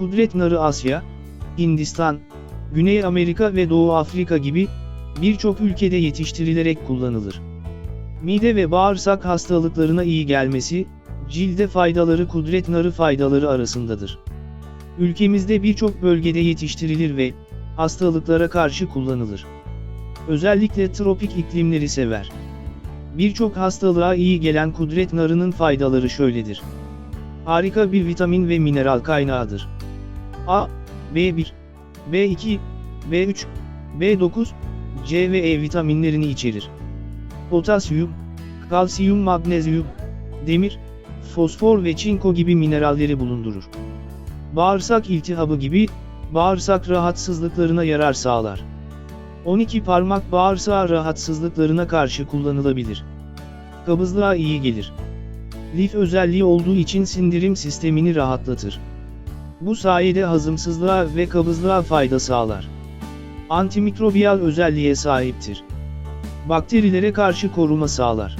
Kudret narı Asya, Hindistan, Güney Amerika ve Doğu Afrika gibi birçok ülkede yetiştirilerek kullanılır. Mide ve bağırsak hastalıklarına iyi gelmesi, cilde faydaları kudret narı faydaları arasındadır. Ülkemizde birçok bölgede yetiştirilir ve hastalıklara karşı kullanılır. Özellikle tropik iklimleri sever. Birçok hastalığa iyi gelen kudret narının faydaları şöyledir. Harika bir vitamin ve mineral kaynağıdır. A, B1, B2, B3, B9, C ve E vitaminlerini içerir. Potasyum, kalsiyum, magnezyum, demir, fosfor ve çinko gibi mineralleri bulundurur. Bağırsak iltihabı gibi, bağırsak rahatsızlıklarına yarar sağlar. 12 parmak bağırsağı rahatsızlıklarına karşı kullanılabilir. Kabızlığa iyi gelir. Lif özelliği olduğu için sindirim sistemini rahatlatır. Bu sayede hazımsızlığa ve kabızlığa fayda sağlar. Antimikrobiyal özelliğe sahiptir. Bakterilere karşı koruma sağlar.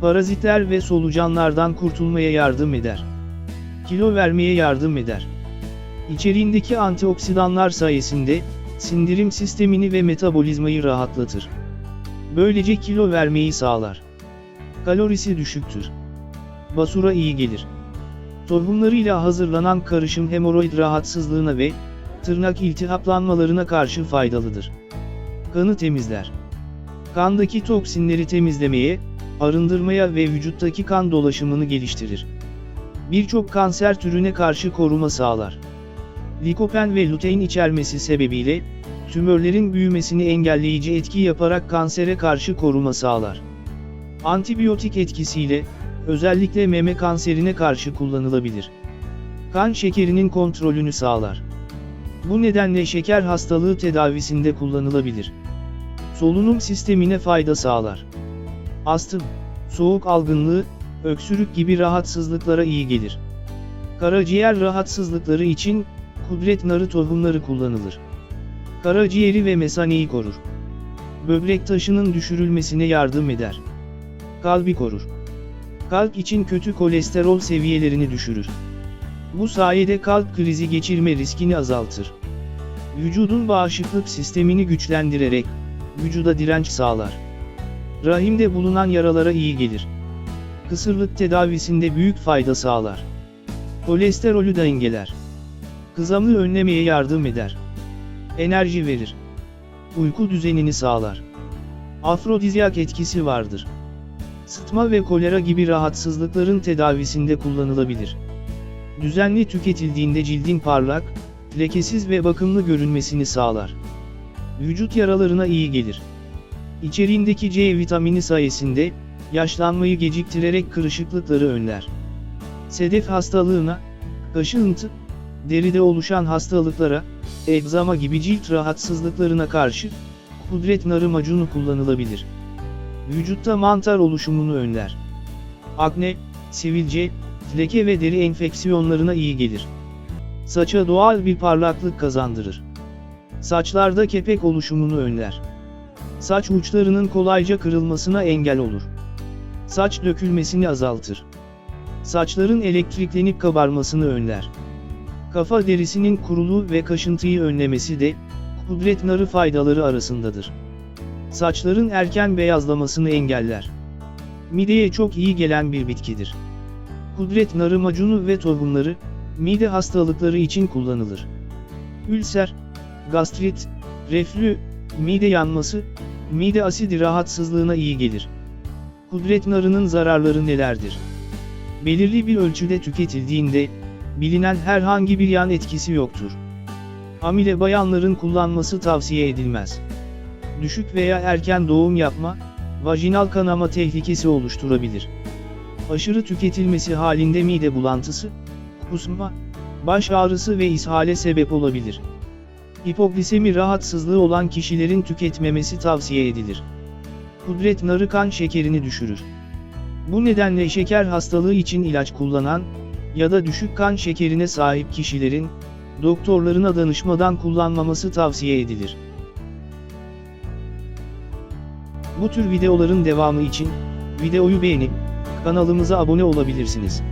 Parazitler ve solucanlardan kurtulmaya yardım eder. Kilo vermeye yardım eder. İçeriğindeki antioksidanlar sayesinde, sindirim sistemini ve metabolizmayı rahatlatır. Böylece kilo vermeyi sağlar. Kalorisi düşüktür. Basura iyi gelir. Tohumlarıyla hazırlanan karışım hemoroid rahatsızlığına ve tırnak iltihaplanmalarına karşı faydalıdır. Kanı temizler. Kandaki toksinleri temizlemeye, arındırmaya ve vücuttaki kan dolaşımını geliştirir. Birçok kanser türüne karşı koruma sağlar. Likopen ve lutein içermesi sebebiyle, tümörlerin büyümesini engelleyici etki yaparak kansere karşı koruma sağlar. Antibiyotik etkisiyle, özellikle meme kanserine karşı kullanılabilir. Kan şekerinin kontrolünü sağlar. Bu nedenle şeker hastalığı tedavisinde kullanılabilir. Solunum sistemine fayda sağlar. Astım, soğuk algınlığı, öksürük gibi rahatsızlıklara iyi gelir. Karaciğer rahatsızlıkları için, kudret narı tohumları kullanılır. Karaciğeri ve mesaneyi korur. Böbrek taşının düşürülmesine yardım eder. Kalbi korur. Kalp için kötü kolesterol seviyelerini düşürür. Bu sayede kalp krizi geçirme riskini azaltır. Vücudun bağışıklık sistemini güçlendirerek, vücuda direnç sağlar. Rahimde bulunan yaralara iyi gelir. Kısırlık tedavisinde büyük fayda sağlar. Kolesterolü dengeler. Kızamığı önlemeye yardım eder. Enerji verir. Uyku düzenini sağlar. Afrodizyak etkisi vardır. Sıtma ve kolera gibi rahatsızlıkların tedavisinde kullanılabilir. Düzenli tüketildiğinde cildin parlak, lekesiz ve bakımlı görünmesini sağlar. Vücut yaralarına iyi gelir. İçeriğindeki C vitamini sayesinde, yaşlanmayı geciktirerek kırışıklıkları önler. Sedef hastalığına, kaşıntı, deride oluşan hastalıklara, egzama gibi cilt rahatsızlıklarına karşı, kudret narı macunu kullanılabilir. Vücutta mantar oluşumunu önler. Akne, sivilce, leke ve deri enfeksiyonlarına iyi gelir. Saça doğal bir parlaklık kazandırır. Saçlarda kepek oluşumunu önler. Saç uçlarının kolayca kırılmasına engel olur. Saç dökülmesini azaltır. Saçların elektriklenip kabarmasını önler. Kafa derisinin kuruluğu ve kaşıntıyı önlemesi de, kudret narı faydaları arasındadır. Saçların erken beyazlamasını engeller. Mideye çok iyi gelen bir bitkidir. Kudret narı macunu ve tohumları, mide hastalıkları için kullanılır. Ülser, gastrit, reflü, mide yanması, mide asidi rahatsızlığına iyi gelir. Kudret narının zararları nelerdir? Belirli bir ölçüde tüketildiğinde, bilinen herhangi bir yan etkisi yoktur. Hamile bayanların kullanması tavsiye edilmez. Düşük veya erken doğum yapma, vajinal kanama tehlikesi oluşturabilir. Aşırı tüketilmesi halinde mide bulantısı, kusma, baş ağrısı ve ishale sebep olabilir. Hipoglisemi rahatsızlığı olan kişilerin tüketmemesi tavsiye edilir. Kudret narı kan şekerini düşürür. Bu nedenle şeker hastalığı için ilaç kullanan ya da düşük kan şekerine sahip kişilerin doktorlarına danışmadan kullanmaması tavsiye edilir. Bu tür videoların devamı için videoyu beğenip kanalımıza abone olabilirsiniz.